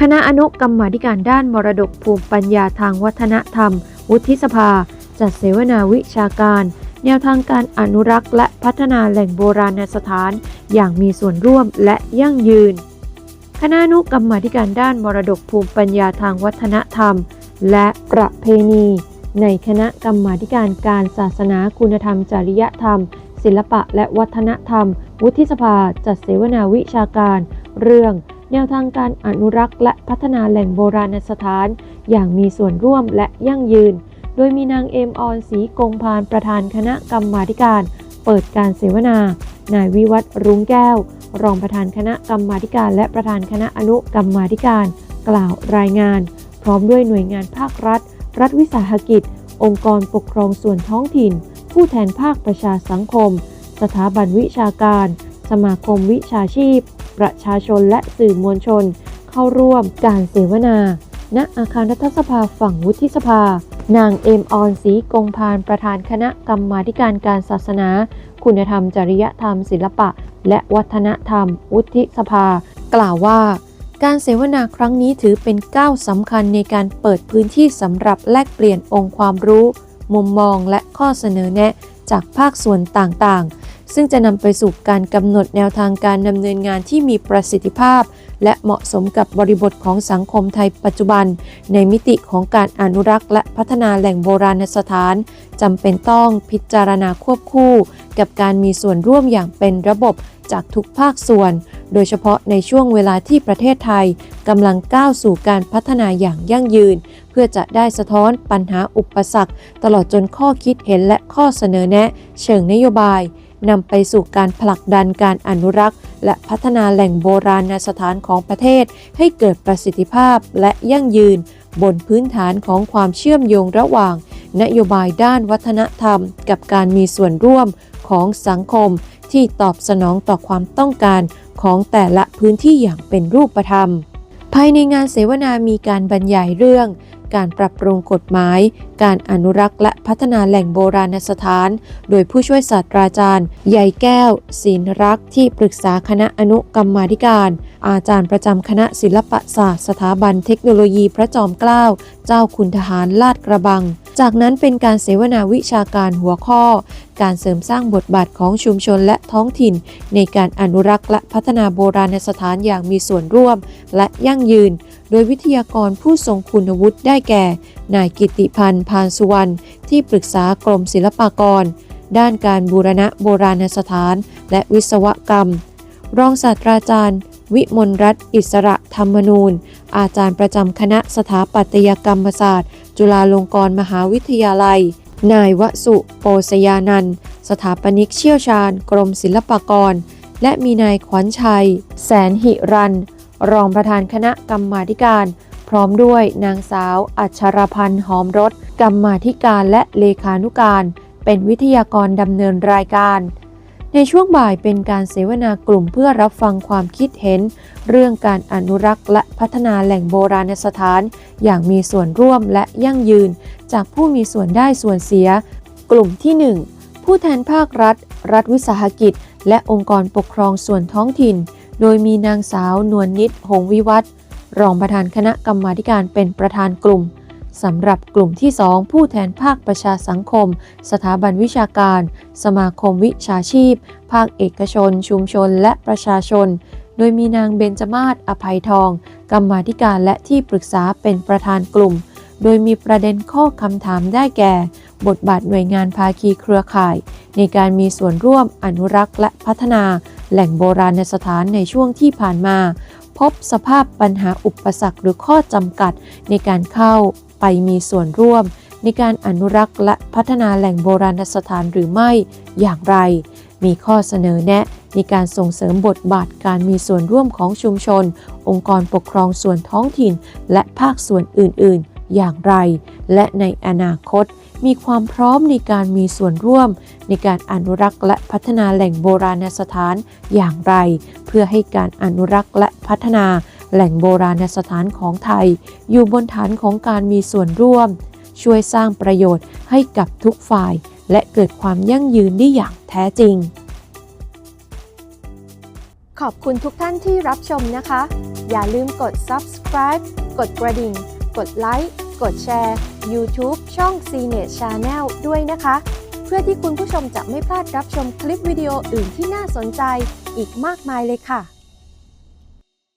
คณะอนุกรรมาธิการด้านมรดกภูมิปัญญาทางวัฒนธรรม วุฒิสภา จัดเสวนาวิชาการ แนวทางการอนุรักษ์และพัฒนาแหล่งโบราณสถาน อย่างมีส่วนร่วมและยั่งยืน คณะอนุกรรมาธิการด้านมรดกภูมิปัญญาทางวัฒนธรรม และประเพณี ในคณะกรรมาธิการการศาสนาคุณธรรม จริยธรรม ศิลปะและวัฒนธรรม วุฒิสภา จัดเสวนาวิชาการ เรื่อง แนวทางการอนุรักษ์และพัฒนาแหล่งโบราณสถาน อย่างมีส่วนร่วมและยั่งยืน โดยมีนางเอมออนศรีกงพานประธานคณะกรรมาการ เปิดการเสวนา นายวิวัฒน์รุ้งแก้ว รองประธานคณะกรรมาการ และประธานคณะอนุกรรมาการ กล่าวรายงาน พร้อมด้วยหน่วยงานภาครัฐ รัฐวิสาหกิจ องค์กรปกครองส่วนท้องถิ่น ผู้แทนภาคประชาสังคม สถาบันวิชาการ สมาคมวิชาชีพ ประชาชนและสื่อมวลชน เข้าร่วมการเสวนา ณ อาคารรัฐสภาฝั่งวุฒิสภา นางเอมออนศรีกงพานประธานคณะกรรมาการการศาสนา คุณธรรม จริยธรรม ศิลปะ และวัฒนธรรม วุฒิสภา กล่าวว่าการเสวนาครั้งนี้ถือเป็นก้าวสำคัญในการเปิดพื้นที่สำหรับแลกเปลี่ยนองค์ความรู้ มุมมองและข้อเสนอแนะ จากภาคส่วนต่างๆ ซึ่งจะนำไปสู่การกำหนดแนวทางการดำเนินงานที่มีประสิทธิภาพ และเหมาะสมกับบริบทของสังคมไทยปัจจุบัน ในมิติของการอนุรักษ์และพัฒนาแหล่งโบราณสถานจำเป็นต้องพิจารณาควบคู่ กับการมีส่วนร่วมอย่างเป็นระบบจากทุกภาคส่วน โดยเฉพาะในช่วงเวลาที่ประเทศไทยกำลังก้าวสู่การพัฒนาอย่างยั่งยืน เพื่อจะได้สะท้อนปัญหาอุปสรรค ตลอดจนข้อคิดเห็นและข้อเสนอแนะ เชิงนโยบาย นำไปสู่การผลักดันการอนุรักษ์ และพัฒนาแหล่งโบราณสถานของประเทศ ให้เกิดประสิทธิภาพและยั่งยืน บนพื้นฐานของความเชื่อมโยงระหว่าง นโยบายด้านวัฒนธรรม กับการมีส่วนร่วมของสังคม ที่ตอบสนองต่อความต้องการของแต่ละพื้นที่อย่างเป็นรูปธรรม ภายในงานเสวนามีการบรรยายเรื่อง การปรับปรุงกฎหมาย การอนุรักษ์และพัฒนาแหล่งโบราณสถาน โดยผู้ช่วยศาสตราจารย์ใหญ่แก้วศิลรักษ์ที่ปรึกษาคณะอนุกรรมาธิการ อาจารย์ประจำคณะศิลปศาสตร์สถาบันเทคโนโลยีพระจอมเกล้า เจ้าคุณทหารลาดกระบัง จากนั้นเป็นการเสวนาวิชาการหัวข้อ การเสริมสร้างบทบาทของชุมชนและท้องถิ่น ในการอนุรักษ์และพัฒนาโบราณสถานอย่างมีส่วนร่วม และยั่งยืน โดยวิทยากรผู้ทรงคุณวุฒิได้แก่ นายกิติพันธ์พานสุวรรณที่ปรึกษากรมศิลปากร ด้านการบูรณะโบราณสถาน และวิศวกรรม รองศาสตราจารย์ วิมลรัตน์อิสระธรรมนูญอาจารย์ประจำคณะสถาปัตยกรรมศาสตร์ จุฬาลงกรณ์มหาวิทยาลัย นายวสุโปสยานันสถาปนิกเชี่ยวชาญ กรมศิลปากร และมีนายขวัญชัย แสนหิรัน รองประธานคณะกรรมาการ พร้อมด้วยนางสาว อัชรพันธ์หอมรสกรรมาธิการและเลขานุการ เป็นวิทยากรดำเนินรายการ ในช่วงบ่ายเป็นการเสวนากลุ่มเพื่อรับฟังความคิดเห็น เรื่องการอนุรักษ์และพัฒนาแหล่งโบราณสถาน อย่างมีส่วนร่วมและยั่งยืน จากผู้มีส่วนได้ส่วนเสีย กลุ่มที่ 1 ผู้แทนภาครัฐ รัฐวิสาหกิจ และองค์กรปกครองส่วนท้องถิ่น โดยมีนางสาวนวลนิดหงวิวัฒนรองประธานคณะกรรมาการเป็นประธานกลุ่ม สำหรับกลุ่มที่ 2 ผู้แทนภาคประชาสังคม สถาบันวิชาการ สมาคมวิชาชีพ ภาคเอกชน ชุมชน และประชาชน โดยมีนางเบญจมาศอภัยทอง กรรมาธิการและที่ปรึกษาเป็นประธานกลุ่ม โดยมีประเด็นข้อคำถามได้แก่ บทบาทหน่วยงานภาคีเครือข่าย ในการมีส่วนร่วมอนุรักษ์และพัฒนา แหล่งโบราณสถานในช่วงที่ผ่านมา พบสภาพปัญหาอุปสรรคหรือข้อจำกัดในการเข้า ไปมีส่วนร่วม ในการอนุรักษ์และพัฒนาแหล่งโบราณสถานหรือไม่อย่างไร มีข้อเสนอแนะในการส่งเสริมบทบาทการมีส่วนร่วมของชุมชน องค์กรปกครองส่วนท้องถิ่น และภาคส่วนอื่น ๆ อย่างไร และในอนาคต มีความพร้อมในการมีส่วนร่วม ในการอนุรักษ์และพัฒนาแหล่งโบราณสถานอย่างไร เพื่อให้การอนุรักษ์และพัฒนา แหล่งโบราณสถานของไทย อยู่บนฐานของการมีส่วนร่วม ช่วยสร้างประโยชน์ให้กับทุกฝ่าย และเกิดความยั่งยืนได้อย่างแท้จริง ขอบคุณทุกท่านที่รับชมนะคะ อย่าลืมกด subscribe กดกระดิ่ง กดไลค์กดแชร์ YouTube ช่อง CNET Channel ด้วยนะคะ เพื่อที่คุณผู้ชมจะไม่พลาดรับชมคลิปวิดีโออื่นที่น่าสนใจอีกมากมายเลยค่ะ